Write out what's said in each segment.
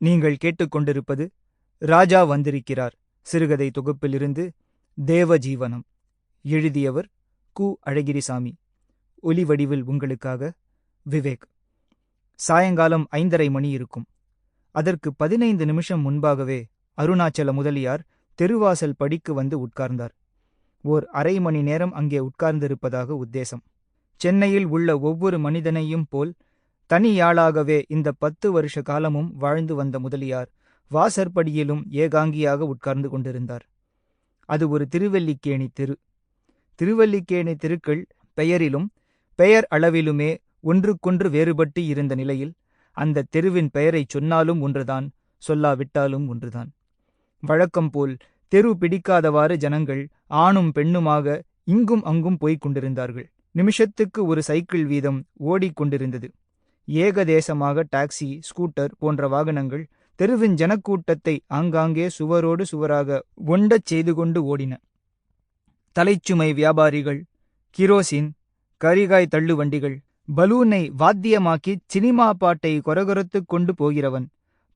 நீங்கள் கேட்டுக்கொண்டிருப்பது ராஜா வந்திருக்கிறார். சிறுகதை தொகுப்பிலிருந்து தேவஜீவனம். எழுதியவர் கு. அழகிரிசாமி. ஒலி வடிவில் உங்களுக்காக விவேக். சாயங்காலம் ஐந்தரை மணி இருக்கும். அதற்கு பதினைந்து நிமிஷம் முன்பாகவே அருணாச்சல முதலியார் தெருவாசல் படிக்கு வந்து உட்கார்ந்தார். ஓர் அரை மணி நேரம் அங்கே உட்கார்ந்திருப்பதாக உத்தேசம். சென்னையில் உள்ள ஒவ்வொரு மனிதனையும் போல் தனியாளாகவே இந்த பத்து வருஷ காலமும் வாழ்ந்து வந்த முதலியார் வாசற்படியிலும் ஏகாங்கியாக உட்கார்ந்து கொண்டிருந்தார். அது ஒரு திருவல்லிக்கேணி தெரு. திருவல்லிக்கேணி தெருக்கள் பெயரிலும் பெயர் அளவிலுமே ஒன்றுக்கொன்று வேறுபட்டு இருந்த நிலையில் அந்த தெருவின் பெயரைச் சொன்னாலும் ஒன்றுதான் சொல்லாவிட்டாலும் ஒன்றுதான். வழக்கம் போல் தெரு பிடிக்காதவாறு ஜனங்கள் ஆணும் பெண்ணுமாக இங்கும் அங்கும் போய்க் கொண்டிருந்தார்கள். நிமிஷத்துக்கு ஒரு சைக்கிள் வீதம் ஓடிக்கொண்டிருந்தது ஏகதேசமாக டாக்ஸி ஸ்கூட்டர் போன்ற வாகனங்கள் தெருவின் ஜனக்கூட்டத்தை ஆங்காங்கே சுவரோடு சுவராக ஒண்டச் செய்து கொண்டு ஓடின. தலைச்சுமை வியாபாரிகள் கிரோசின் கரிகாய் தள்ளு வண்டிகள் பலூனை வாத்தியமாக்கி சினிமா பாட்டை கொரகொரத்துக் கொண்டு போகிறவன்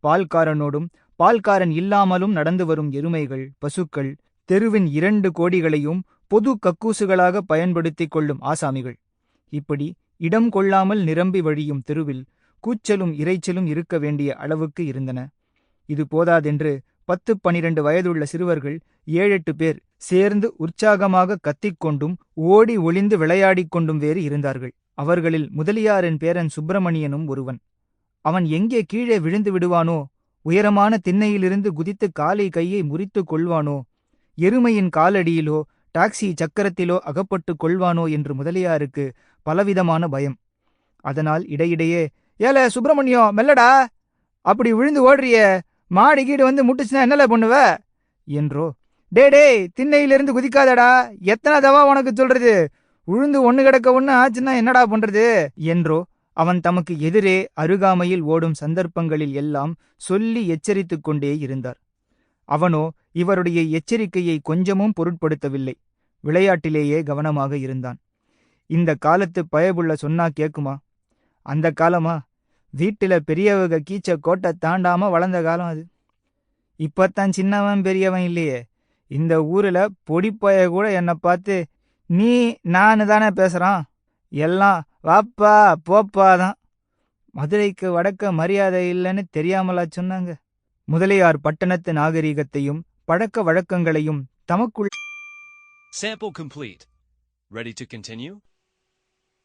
பால்காரனோடும் பால்காரன் இல்லாமலும் நடந்து வரும் எருமைகள் பசுக்கள் தெருவின் இரண்டு கோடிகளையும் பொது கக்கூசுகளாக பயன்படுத்திக் கொள்ளும் ஆசாமிகள். இப்படி இடம் கொள்ளாமல் நிரம்பி வழியும் தெருவில் கூச்சலும் இரைச்சலும் இருக்க வேண்டிய அளவுக்கு இருந்தன. இது போதாதென்று பத்து பனிரண்டு வயதுள்ள சிறுவர்கள் ஏழெட்டு பேர் சேர்ந்து உற்சாகமாக கத்திக்கொண்டும் ஓடி ஒளிந்து விளையாடிக் கொண்டும் வேறு இருந்தார்கள். அவர்களில் முதலியாரின் பேரன் சுப்பிரமணியனும் ஒருவன். அவன் எங்கே கீழே விழுந்து விடுவானோ உயரமான திண்ணையிலிருந்து குதித்து காலை கையை முறித்துக் கொள்வானோ எருமையின் காலடியிலோ டாக்ஸி சக்கரத்திலோ அகப்பட்டுக் கொள்வானோ? என்று முதலியாருக்கு பலவிதமான பயம். அதனால் இடையிடையே ஏல சுப்பிரமணியம் மெல்லடா! அப்படி விழுந்து ஓடுறிய! மாடி கீடு வந்து முட்டுச்சுன்னா என்னல பண்ணுவ? என்றோ டே டே திண்ணையிலிருந்து குதிக்காதடா! எத்தனை தவா உனக்கு சொல்றது? உழுந்து ஒண்ணு கிடக்க ஒண்ணு ஆச்சுன்னா என்னடா பண்றது? என்றோ அவன் தமக்கு எதிரே அருகாமையில் ஓடும் சந்தர்ப்பங்களில் எல்லாம் சொல்லி எச்சரித்துக் கொண்டே இருந்தார். அவனோ இவருடைய எச்சரிக்கையை கொஞ்சமும் பொருட்படுத்தவில்லை. விளையாட்டிலேயே கவனமாக இருந்தான். இந்த காலத்து பயபுள்ள சொன்னா கேக்குமா? அந்த காலமா? வீட்டில பெரியவங்க கீச்ச கோட்டை தாண்டாம வளர்ந்த காலம் அது. இப்பத்தான் சின்னவன் பெரியவன் இல்லையே. இந்த ஊர்ல பொடிப்பய கூட என்னை பார்த்து நீ நான் தானே பேசுறான். எல்லாம் வாப்பா போப்பா தான். மதுரைக்கு வடக்க மரியாதை இல்லைன்னு தெரியாமலா சொன்னாங்க. முதலியார் பட்டணத்து நாகரிகத்தையும் பழக்க வழக்கங்களையும் தமக்குள் Sample complete. Ready to continue?